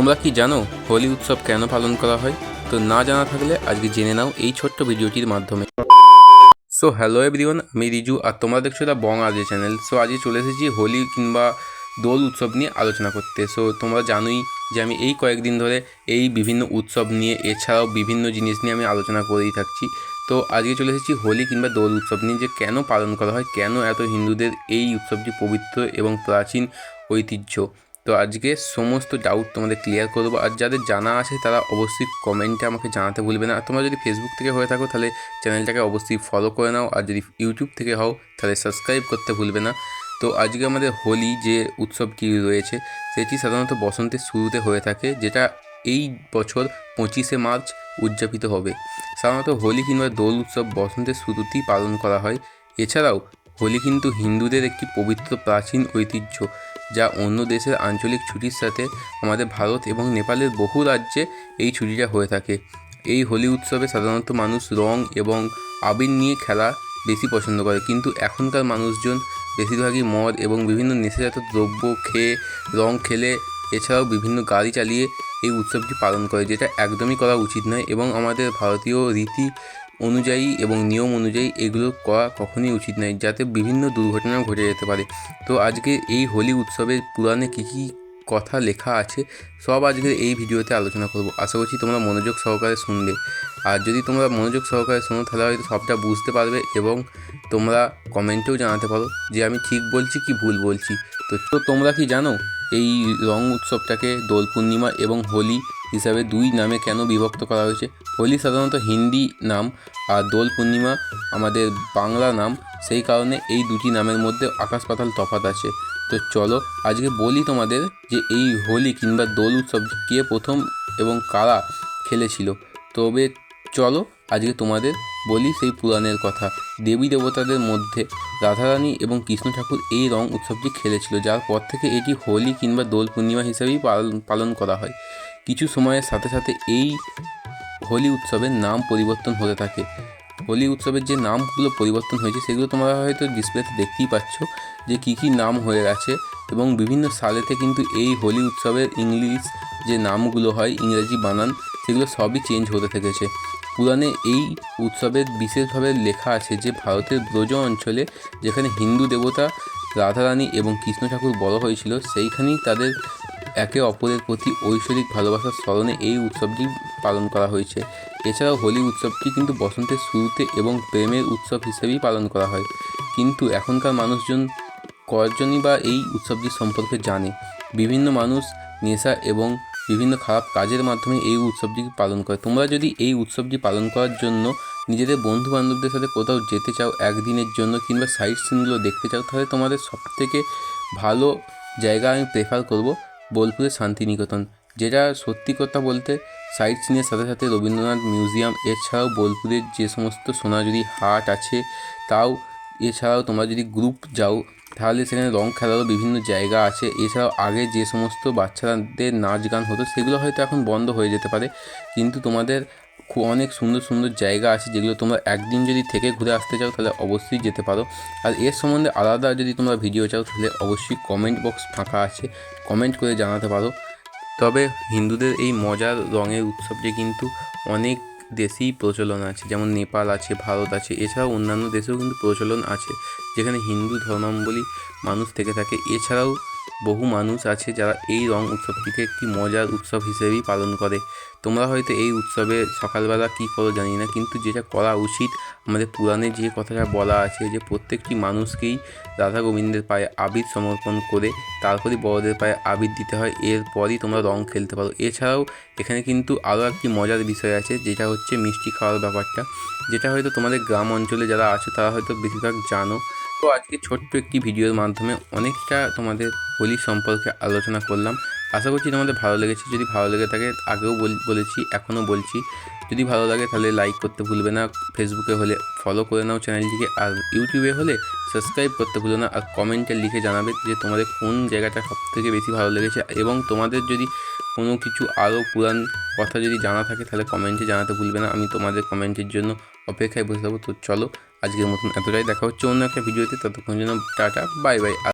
তোমরা কি জানো হোলি উৎসব কেন পালন করা হয়? তো না জানা থাকলে আজকে জেনে নাও এই ছোট্ট ভিডিওটির মাধ্যমে। সো হ্যালো এভরিওয়ান আমি রিজু আর তোমরা দেখছ দ্য বং আজে চ্যানেল সো আজকে চলে এসেছি হোলি কিংবা দোল উৎসব নিয়ে আলোচনা করতে। সো তোমরা জানোই যে আমি এই কয়েকদিন ধরে এই বিভিন্ন উৎসব নিয়ে, এছাড়াও বিভিন্ন জিনিস নিয়ে আমি আলোচনা করেই থাকছি। তো, আজকে চলে এসেছি হোলি কিংবা দোল উৎসব নিয়ে যে কেন পালন করা হয়, কেন এত হিন্দুদের এই উৎসবটি পবিত্র এবং প্রাচীন ঐতিহ্য। তো আজকে সমস্ত ডাউট তোমাদের ক্লিয়ার করব আর যাদের জানা আছে, তারা অবশ্যই কমেন্টে আমাকে জানাতে ভুলবে না। আর তোমরা যদি ফেসবুক থেকে হয়ে থাকো, তাহলে চ্যানেলটাকে অবশ্যই ফলো করে নাও। আর যদি ইউটিউব থেকে হও, তাহলে সাবস্ক্রাইব করতে ভুলবে না। তো আজকে আমাদের হোলি যে উৎসবটি রয়েছে, সেটি সাধারণত বসন্তের শুরুতে হয়ে থাকে, যেটা এই বছর পঁচিশে মার্চ উদযাপিত হবে। সাধারণত হোলি কিংবা দোল উৎসব বসন্তের শুরুতেই পালন করা হয়। এছাড়াও হোলি কিন্তু হিন্দুদের একটি পবিত্র প্রাচীন ঐতিহ্য। যা অন্য দেশের আঞ্চলিক ছুটির সাথে আমাদের ভারত এবং নেপালের বহু রাজ্যে এই ছুটিটা হয়ে থাকে। এই হোলি উৎসবে সাধারণত মানুষ রং এবং আবির নিয়ে খেলা বেশি পছন্দ করে, কিন্তু এখনকার মানুষজন বেশিরভাগই মদ এবং বিভিন্ন নেশাজাত দ্রব্য খেয়ে, রং খেলে, এছাড়াও বিভিন্ন গাড়ি চালিয়ে এই উৎসবটি পালন করে, যেটা একদমই করা উচিত নয়। এবং আমাদের ভারতীয় রীতি অনুযায়ী এবং নিয়ম অনুযায়ী এগুলো করা কখনোই উচিত নয়, যাতে বিভিন্ন দুর্ঘটনা ঘটে যেতে পারে। তো আজকে এই হোলি উৎসবের পুরাণে কী কী কথা লেখা আছে, সব আজকের এই ভিডিওতে আলোচনা করব। আশা করছি তোমরা মনোযোগ সহকারে শুনবে। আর যদি তোমরা মনোযোগ সহকারে শোনো, তাহলে হয়তো সবটা বুঝতে পারবে এবং তোমরা কমেন্টেও জানাতে পারো যে আমি ঠিক বলছি কি ভুল বলছি। তো তোমরা কি জানো এই রং উৎসবটাকে দোল পূর্ণিমা এবং হোলি হিসাবে দুই নামে কেন বিভক্ত করা হয়েছে? হোলি সাধারণত হিন্দি নাম আর দোল পূর্ণিমা আমাদের বাংলা নাম। সেই কারণে এই দুটি নামের মধ্যে আকাশ পাতাল তফাৎ আছে। তো চলো আজকে বলি তোমাদের যে এই হোলি কিংবা দোল উৎসব কে প্রথম এবং কারা খেলেছিল। তবে চলো আজকে তোমাদের বলি সেই পুরাণের কথা। দেবী দেবতাদের মধ্যে রাধারানী এবং কৃষ্ণ ঠাকুর এই রং উৎসবটি খেলেছিল। যার পর থেকে এটি হোলি কিংবা দোল পূর্ণিমা হিসেবেই পালন করা হয়। কিছু সময়ের সাথে সাথে এই হোলি উৎসবের নাম পরিবর্তন হতে থাকে। হোলি উৎসবের যে নামগুলো পরিবর্তন হয়েছে, সেগুলো তোমরা হয়তো ডিসপ্লেতে দেখতেই পাচ্ছ যে কী কী নাম হয়ে গেছে এবং বিভিন্ন সালেতে কিন্তু এই হোলি উৎসবের ইংলিশ যে নামগুলো হয়, ইংরেজি বানান, সেগুলো সবই চেঞ্জ হতে থেকেছে। পুরাণে এই উৎসবের বিশেষভাবে লেখা আছে যে ভারতের ব্রজ অঞ্চলে যেখানে হিন্দু দেবতা রাধারানী এবং কৃষ্ণ ঠাকুর বড় হয়েছিল, সেইখানেই তাদের একে অপরের প্রতি ঐশ্বরিক ভালোবাসার স্মরণে এই উৎসবটি পালন করা হয়েছে। এছাড়াও হোলি উৎসবটি কিন্তু বসন্তের শুরুতে এবং প্রেমের উৎসব হিসেবেই পালন করা হয়। কিন্তু এখনকার মানুষজন কয়জনই বা এই উৎসবটি সম্পর্কে জানে? বিভিন্ন মানুষ, নেশা এবং বিভিন্ন খারাপ কাজের মাধ্যমে এই উৎসবটি পালন করে। তোমরা যদি এই উৎসবটি পালন করার জন্য নিজেদের বন্ধু বান্ধবদের সাথে কোথাও যেতে চাও একদিনের জন্য কিংবা সাইট সিনগুলো দেখতে চাও, তাহলে তোমাদের সবথেকে ভালো জায়গা আমি প্রেফার করব বোলপুরের শান্তিনিকেতন, যেটা সত্যি কথা বলতে সাইট সিনের সাথে সাথে রবীন্দ্রনাথ মিউজিয়াম এছাড়াও বোলপুরের যে সমস্ত সোনাঝুরি হাট আছে, তাও এছাড়াও তোমরা যদি গ্রুপ যাও তাহলে সেখানে রং খেলারও বিভিন্ন জায়গা আছে। এছাড়াও আগে যে সমস্ত বাচ্চাদের নাচ গান হতো, সেগুলো হয়তো এখন বন্ধ হয়ে যেতে পারে। কিন্তু তোমাদের খুব অনেক সুন্দর সুন্দর জায়গা আছে যেগুলো তোমরা একদিন যদি থেকে ঘুরে আসতে চাও, তাহলে অবশ্যই যেতে পারো। আর এর সম্বন্ধে আলাদা যদি তোমরা ভিডিও চাও, তাহলে অবশ্যই কমেন্ট বক্স ফাঁকা আছে। কমেন্ট করে জানাতে পারো। তবে হিন্দুদের এই মজার রঙের উৎসবটি কিন্তু অনেক দেশেই প্রচলন আছে, যেমন নেপাল আছে, ভারত আছে, এছাড়াও অন্যান্য দেশেও কিন্তু প্রচলন আছে, যেখানে হিন্দু ধর্মাবলী মানুষ থেকে থাকে। এছাড়াও বহু মানুষ আছে যারা এই রং উৎসবটিকে একটি মজার উৎসব হিসেবেই পালন করে। তোমরা হয়তো এই উৎসবে সকালবেলা কী করো জানি না, কিন্তু যেটা করা উচিত, আমাদের পুরাণে যে কথাটা বলা আছে যে প্রত্যেকটি মানুষকেই রাধা গোবিন্দের পায়ে আবির সমর্পণ করে তারপরে বড়দের পায়ে আবির দিতে হয়, এরপরই তোমরা রং খেলতে পারো। এছাড়াও এখানে কিন্তু আরও একটি মজার বিষয় আছে, যেটা হচ্ছে মিষ্টি খাওয়ার ব্যাপারটা। যেটা হয়তো তোমাদের গ্রাম অঞ্চলে যারা আছে, তারা হয়তো বেশিরভাগ জানো। তো আজকে ছোট্ট একটি ভিডিওর মাধ্যমে অনেকটা তোমাদের হোলি সম্পর্কে আলোচনা করলাম। আশা করছি তোমাদের ভালো লেগেছে। যদি ভালো লেগে থাকে, আগেও বল- বলেছি, এখনও বলছি। যদি ভালো লাগে তাহলে লাইক করতে ভুলবে না। ফেসবুকে হলে ফলো করে নাও চ্যানেলটিকে আর ইউটিউবে হলে সাবস্ক্রাইব করতে ভুলো না। আর কমেন্টে লিখে জানাবে যে তোমাদের কোন জায়গাটা সবথেকে বেশি ভালো লেগেছে। এবং তোমাদের যদি কোনো কিছু আরও পুরাণ কথা যদি জানা থাকে, তাহলে কমেন্টে জানাতে ভুলবে না। আমি তোমাদের কমেন্টের জন্য অপেক্ষায় বসে থাকব। তো চলো, আজকের মতন এতটাই। দেখা হচ্ছে অন্য একটা ভিডিওতে ততক্ষণ জন্য টাটা বাই বাই